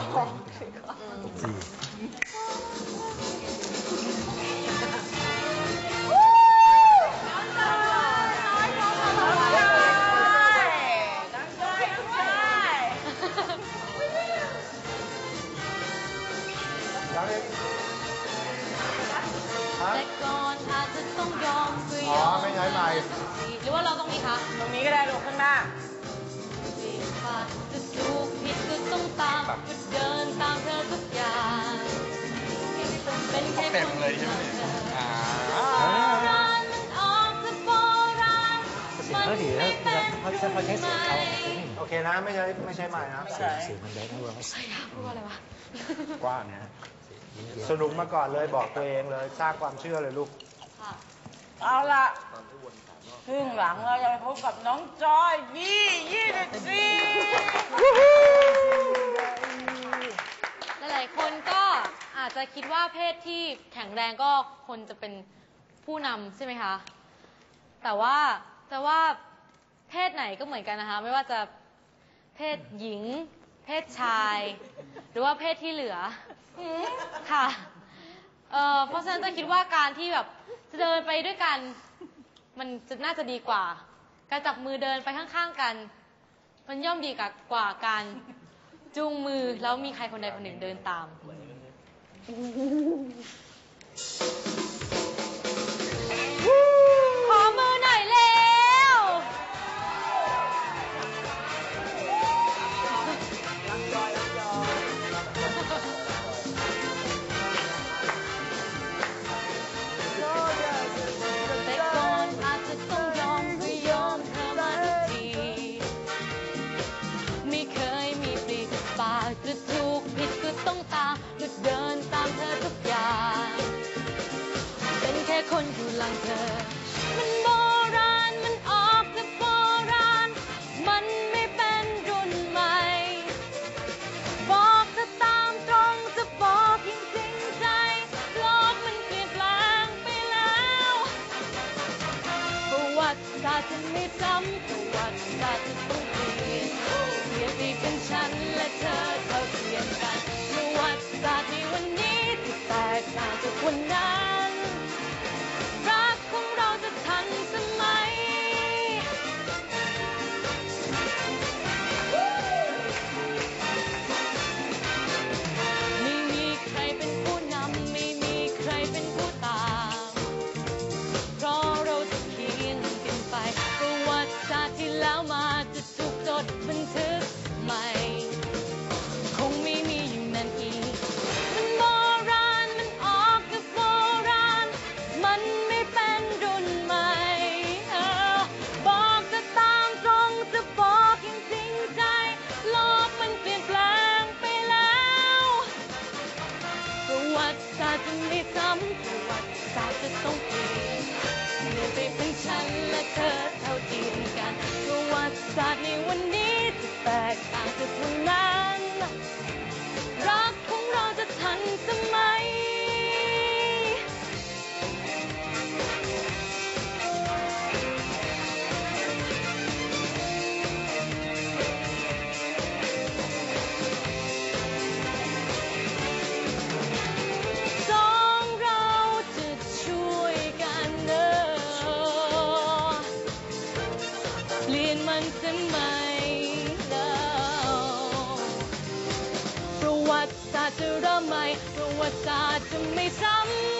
แต่ก่อนอาจจะต้องยอมก็ยอ๋ออมไม่ย้ายใหม่หรือว่าเราต้องมีคะ ตรงนี้ก็ได้ลูกข้างหน้า จะถูกผิดก็ ต้องตามก็เดินตามเธอทุกอย่างเป็นแค่คนเลยใช่ไหมอ่าโบราณมันออกจะโบราณเสียงเขาดีนเขาเขาเขาใช้เสียงเขาโอเคนะไม่ใช่ไม่ใช่ใหม่นะเสียงมันเล็กนะเว้ยใช่ค่ะพูดว่าอะไรวะกว้างนะสนุกมาก่อนเลยบอกตัวเองเลยสร้างความเชื่อเลยลูก เอาละครึ่งหลังเราจะไปพบกับน้องจอยยี่ยี่สิบสี่หลายๆคนก็อาจจะคิดว่าเพศที่แข็งแรงก็คนจะเป็นผู้นำใช่ไหมคะ แต่ว่าจะว่าเพศไหนก็เหมือนกันนะคะ ไม่ว่าจะเพศหญิง เพศชาย หรือว่าเพศที่เหลือค่ะเอ่อเพราะฉะนั้นจะคิดว่าการที่แบบ จะเดินไปด้วยกัน มันจะน่าจะดีกว่า การจับมือเดินไปข้างๆกัน มันย่อมดีกว่ากว่าการจูงมือแล้วมีใครคนใดคนหนึ่งเดินตาม ไม่ซ้ำตะวัติศาสตร์จะต ประวัติ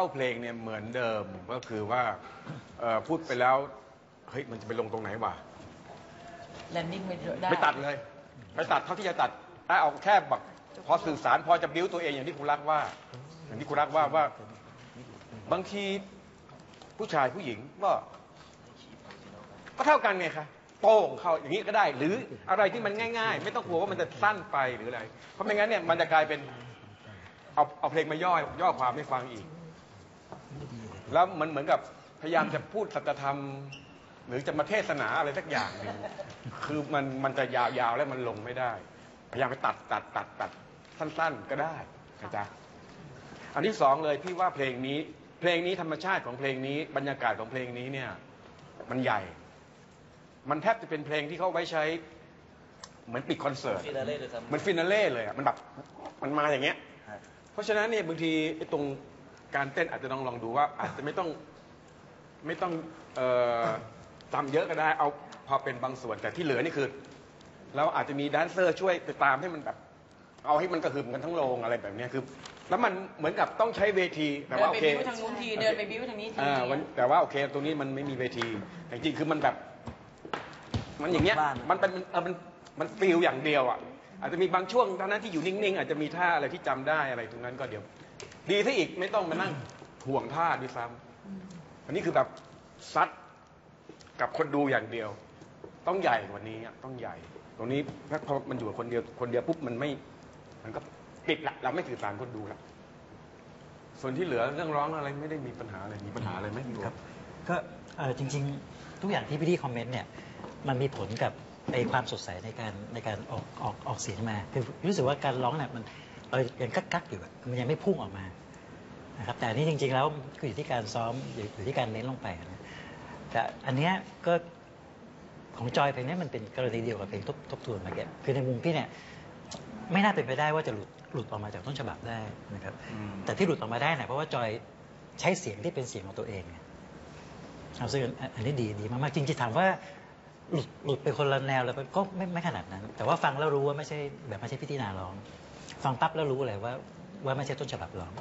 าเพลงเนี่ยเหมือนเดิมก็คือว่าเอ่อพูดไปแล้วเฮ้ยมันจะไปลงตรงไหนวะแลนดิ้งไม่ได้ไปตัดเลยไปตัดเท่าที่จะตัดถ้าเอาแค่แบบพอสื่อสารพอจะบิ้วตัวเองอย่างที่คุณรักว่า อย่างที่คุณรักว่าว่า บางทีผู้ชายผู้หญิงก็ก็เท่ากันไงคะโป้งเข้าอย่างนี้ก็ได้ หรืออะไรที่มันง่าย ๆ ไม่ต้องกลัวว่ามันจะสั้นไปหรืออะไร เพราะไม่งั้นเนี่ยมันจะกลายเป็นเอาเอาเพลงมาย่อยย่อความให้ฟังอีก แล้วมันเหมือนกับพยายามจะพูดสัจธรรม หรือจะมาเทศนาอะไรสักอย่างหนึ่งคือมันมันจะยาวๆแล้วมันลงไม่ได้ พยายามไปตัดตัดตัดตัดสั้น ๆก็ได้นะจ๊ะอันที่สองเลยพี่ว่าเพลงนี้ เพลงนี้ธรรมชาติของเพลงนี้ บรรยากาศของเพลงนี้เนี่ย มันใหญ่ มันแทบจะเป็นเพลงที่เขาไว้ใช้ เหมือนปิดคอนเสิร์ตฟินาเล่เลยซ้ำเหมันฟินาเล่เลยอะมันแบบมันมาอย่างเงี้ย เพราะฉะนั้นเนี่ยบางทีไอ้ตรง การเต้นอาจจะต้องลองดูว่า อาจจะไม่ต้องไม่ต้องเอ่อตามเยอะก็ได้ เอาพอเป็นบางส่วนแต่ที่เหลือนี่คือเราอาจจะมีแดนเซอร์ช่วยไปตามให้มันแบบ เอาให้มันกระหึ่มกันทั้งโรงอะไรแบบเนี้ยคือ แล้วมันเหมือนกับต้องใช้เวทีแต่เดินว่าไปโอเค บิ้วทางนู้นทีเดินไปบิ้วทางนี้ทีอ่าวันแต่ว่าโอเคตรงนี้มันไม่มีเวทีแต่จริงๆคือมันแบบ มันอย่างเงี้ยบ้าน มันเป็นเออมันมันฟีลอย่างเดียวอะอาจจะมีบางช่วงเท่านั้นที่อยู่นิ่งๆ อาจจะมีท่าอะไรที่จำได้อะไรตรงนั้นก็เดี๋ยว ดีซะอีกไม่ต้องมานั่งห่วงท่าด้วยซ้ำอันนี้คือแบบซัดกับคนดูอย่างเดียว ต้องใหญ่กว่านี้อะต้องใหญ่ ตรงนี้ถ้าพอมันอยู่กับคนเดียวคนเดียวปุ๊บมันไม่ มันก็ปิดละเราไม่สื่อสารคนดูละส่วนที่เหลือเรื่องร้องอะไรไม่ได้มีปัญหาอะไรมีปัญหาอะไรไหมพี่บัวครับ ก็เอ่อจริง ๆ ทุกอย่างที่พี่ดีคอมเมนต์เนี่ย มันมีผลกับไอความสดใสในการในการออกออกออกเสียงมา คือรู้สึกว่าการร้องเนี่ยมัน เออยังกักกักๆอยู่อะมันยังไม่พุ่งออกมานะครับแต่อันนี้จริง ๆ แล้วก็อยู่ที่การซ้อมอยู่อยู่ที่การเน้นลงไปนะแต่อันเนี้ยก็ของจอยเพลงเนี้ยมันเป็นกรณีเดียวกับเพลงทบทบทวนเมื่อกี้คือในมุมพี่เนี่ยไม่น่าเป็นไปได้ว่าจะหลุดหลุดออกมาจากต้นฉบับได้นะครับอืมแต่ที่หลุดออกมาได้เนี่ยเพราะว่าจอยใช้เสียงที่เป็นเสียงของตัวเองไงครับซึ่งอันอันนี้ดีดีมากๆจริงๆถามว่าหลุดหลุดไปคนละแนวแล้วก็ไม่ไม่ขนาดนั้น แต่ว่าฟังแล้วรู้ว่าไม่ใช่แบบไม่ใช่พิธีนาร้อง ฟังปั๊บแล้วรู้เลยว่า ว่าไม่ใช่ต้นฉบับร้อง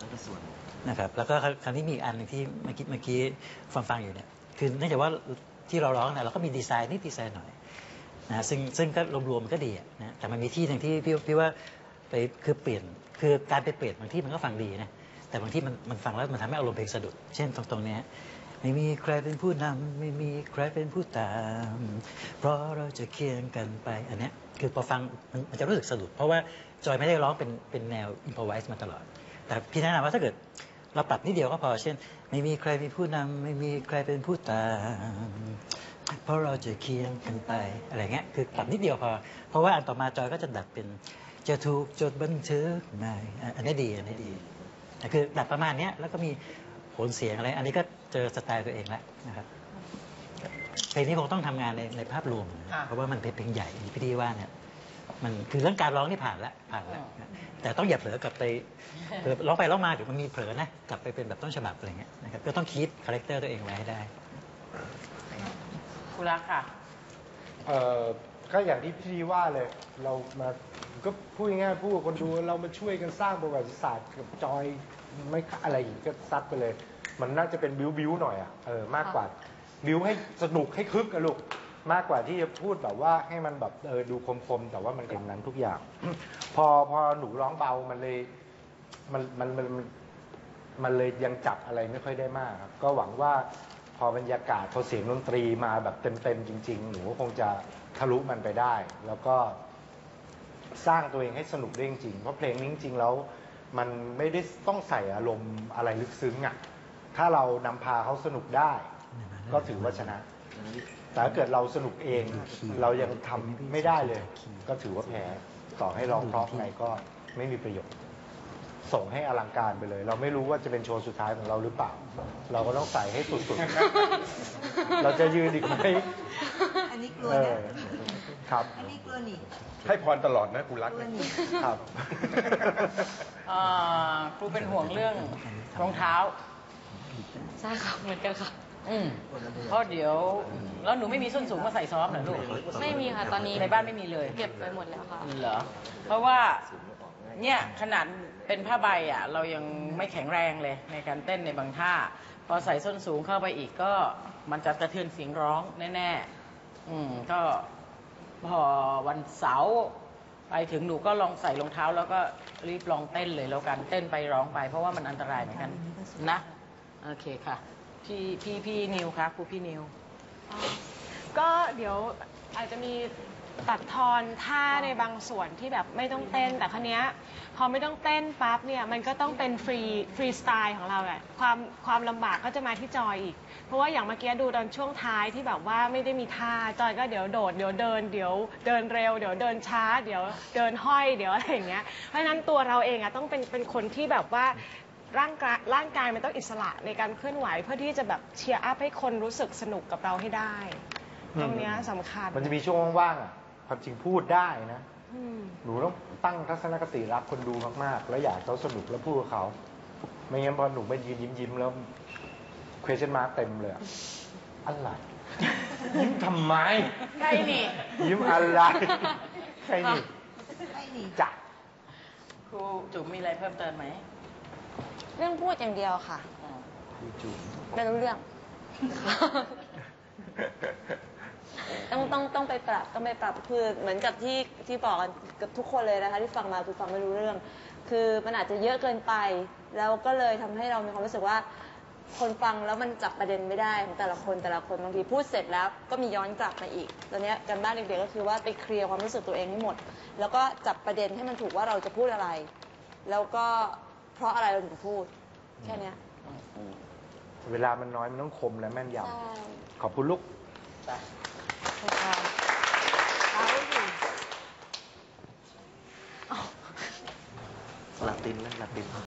นั่นก็ส่วนนะครับ แล้วก็คราวนี้มีอันหนึ่งที่เมื่อกี้เมื่อกี้ฟังฟังอยู่เนี่ยคือเนื่องจากว่าที่เราร้องเนี่ยเราก็มีดีไซน์นิดดีไซน์หน่อยนะซึ่งซึ่งก็รวมๆมันก็ดีนะแต่มันมีที่หนึ่งที่พี่พี่ว่าไปคือเปลี่ยนคือการไปเปลี่ยนบางที่มันก็ฟังดีนะแต่บางที่มันมันฟังแล้วมันทำให้อารมณ์เพลงสะดุด เช่นตรงตรงเนี้ยไม่มีใครเป็นผู้นำไม่มีใครเป็นผู้ตาม เพราะเราจะเคียงกันไปอันเนี้ย คือพอฟังมันจะรู้สึกสะดุด เพราะว่าจอยไม่ได้ร้องเป็นเป็นแนวอินพอไวส์มาตลอด แต่พี่แนะนำว่าถ้าเกิดเราปรับนิดเดียวก็พอ เช่น ไม่มีใครเป็นผู้นำไม่มีใครเป็นผู้ตามเพราะเราจะเคียงกันไปอะไรเงี้ยคือปรับนิดเดียวพอ เพราะว่าอันต่อมาจอยก็จะดัดเป็นจะถูกจดบันทึกในอะอันนี้ดีอันนี้ดีคือดัดประมาณเนี้ยแล้วก็มีโหนเสียงอะไร อันนี้ก็เจอสไตล์ตัวเองแล้วนะครับ เพลงนี้คงต้องทำงานในในภาพรวมนะเพราะว่ามันเป็นเพลงใหญ่อย่างที่พี่ดีว่าเนี่ยมันคือเรื่องการร้องนี่ผ่านแล้วผ่านแล้วนะแต่ต้องอย่าเผลอกลับไปเผลอร้องไปร้องมาเดี๋ยวมันมีเผลอนะกลับไปเป็นแบบต้นฉบับอะไรเงี้ยนะครับก็ต้องคีปคาแรคเตอร์ตัวเองไว้ให้ได้คุณรักค่ะเอ่อก็อย่างที่พี่ว่าเลยเรามาก็พูดง่ายๆพูดกับคนดูเรามาช่วยกันสร้างประวัติศาสตร์กับจอยไม่อะไรอีกก็ซัดไปเลย มันน่าจะเป็นบิวบิวหน่อยอะเออมากกว่า บิวให้สนุกให้คึกอะลูกมากกว่าที่จะพูดแบบว่าให้มันแบบเออดูคมๆ แต่ว่ามันเป็นนั้นทุกอย่าง พอพอหนูร้องเบามันเลยมันมันมันมันเลยยังจับอะไรไม่ค่อยได้มากครับ ก็หวังว่าพอบรรยากาศพอเสียงดนตรีมาแบบเต็มๆจริง ๆ หนูก็คงจะทะลุมันไปได้ แล้วก็สร้างตัวเองให้สนุกได้จริงๆเพราะเพลงนี้จริงๆแล้วมันไม่ได้ต้องใส่อารมณ์อะไรลึกซึ้งอะถ้าเรานำพาเขาสนุกได้ ก็ถือว่าชนะ แต่ถ้าเกิดเราสนุกเอง เรายังทำไม่ได้เลย ก็ถือว่าแพ้ต่อให้ร้องเพราะไงก็ไม่มีประโยชน์ ส่งให้อลังการไปเลย เราไม่รู้ว่าจะเป็นโชว์สุดท้ายของเราหรือเปล่า เราก็ต้องใส่ให้สุดๆ เราจะยืนอีกไหมอันนี้กลัวเอนะอครับ อันนี้กลัวหนีให้พรตลอดนะกูรักกลัวนะหนีครับอ่าครูเป็นห่วงเรื่องรองเท้าใช่ค่ะเหมือนกันค่ะ อืมเพราะเดี๋ยว แล้วหนูไม่มีส้นสูงมาใส่ซ้อมเหรอลูกไม่มีค่ะตอนนี้ในบ้านไม่มีเลย เก็บไปหมดแล้วค่ะเหรอเพราะว่าเนี่ยขนาดเป็นผ้าใบอะ เรายังไม่แข็งแรงเลยในการเต้นในบางท่า พอใส่ส้นสูงเข้าไปอีกก็มันจะกระเทือนเสียงร้องแน่ๆอืมก็พอวันเสาร์ไปถึงหนูก็ลองใส่รองเท้า แล้วก็รีบลองเต้นเลยแล้วกันเต้นไปร้องไป เพราะว่ามันอันตรายเหมือนกันนะ โอเคค่ะ พี่พี่พี่นิวคะครูพี่นิว ก็เดี๋ยวอาจจะมีตัดทอนท่าในบางส่วนที่แบบไม่ต้องเต้น แต่ครั้นี้ยพอไม่ต้องเต้นปั๊บเนี่ยมันก็ต้องเป็นฟรีฟรีสไตล์ของเราแหละความความลำบากก็จะมาที่จอยอีก เพราะว่าอย่างเมื่อกี้ดูตอนช่วงท้ายที่แบบว่าไม่ได้มีท่าจอยก็เดี๋ยวโดดเดี๋ยวเดินเดี๋ยวเดินเร็ว เดี๋ยวเดินช้า เดี๋ยวเดินห้อยเดี๋ยวอะไรอย่างเงี้ยเพราะฉะนั้นตัวเราเองอะต้องเป็นเป็นคนที่แบบว่า ร่างกายร่างกายมันต้องอิสระในการเคลื่อนไหวเพื่อที่จะแบบเชียร์อัพให้คนรู้สึกสนุกกับเราให้ได้ ตรงเนี้ยสำคัญมันจะมีช่วงว่างๆอะความจริงพูดได้นะ อืม หนูต้องตั้งทัศนคติรักคนดูมาก ๆ แล้วอยากเขาสนุกแล้วพูดกับเขา ไม่งั้นพอหนูไปยืนยิ้มยิ้มๆแล้ว question mark เต็มเลยอะอะไร ยิ้มทำไม ใครนี่ ยิ้มอะไรใช่นี่ ไม่หนี จ้ะครูจุ๋มมีอะไรเพิ่มเติมไหม เรื่องพูดอย่างเดียวค่ะอ๋อไม่รู้เรื่อง ต้องต้องต้องไปปรับต้องไปปรับคือเหมือนกับที่ที่บอกกันกับทุกคนเลยนะคะ ที่ฟังมาคือฟังไม่รู้เรื่อง คือมันอาจจะเยอะเกินไป แล้วก็เลยทำให้เรามีความรู้สึกว่า คนฟังแล้วมันจับประเด็นไม่ได้ของแต่ละคนแต่ละคนบางทีพูดเสร็จแล้วก็มีย้อนกลับมาอีก ตอนเนี้ยการบ้านเด็กๆก็คือว่าไปเคลียร์ความรู้สึกตัวเองให้หมด แล้วก็จับประเด็นให้มันถูกว่าเราจะพูดอะไร แล้วก็ เพราะอะไรเราถึงพูด แค่เนี้ยเวลามันน้อยมันต้องคมและแม่นยใช่ำ ขอบคุณลูกไปลาตินนะลาติน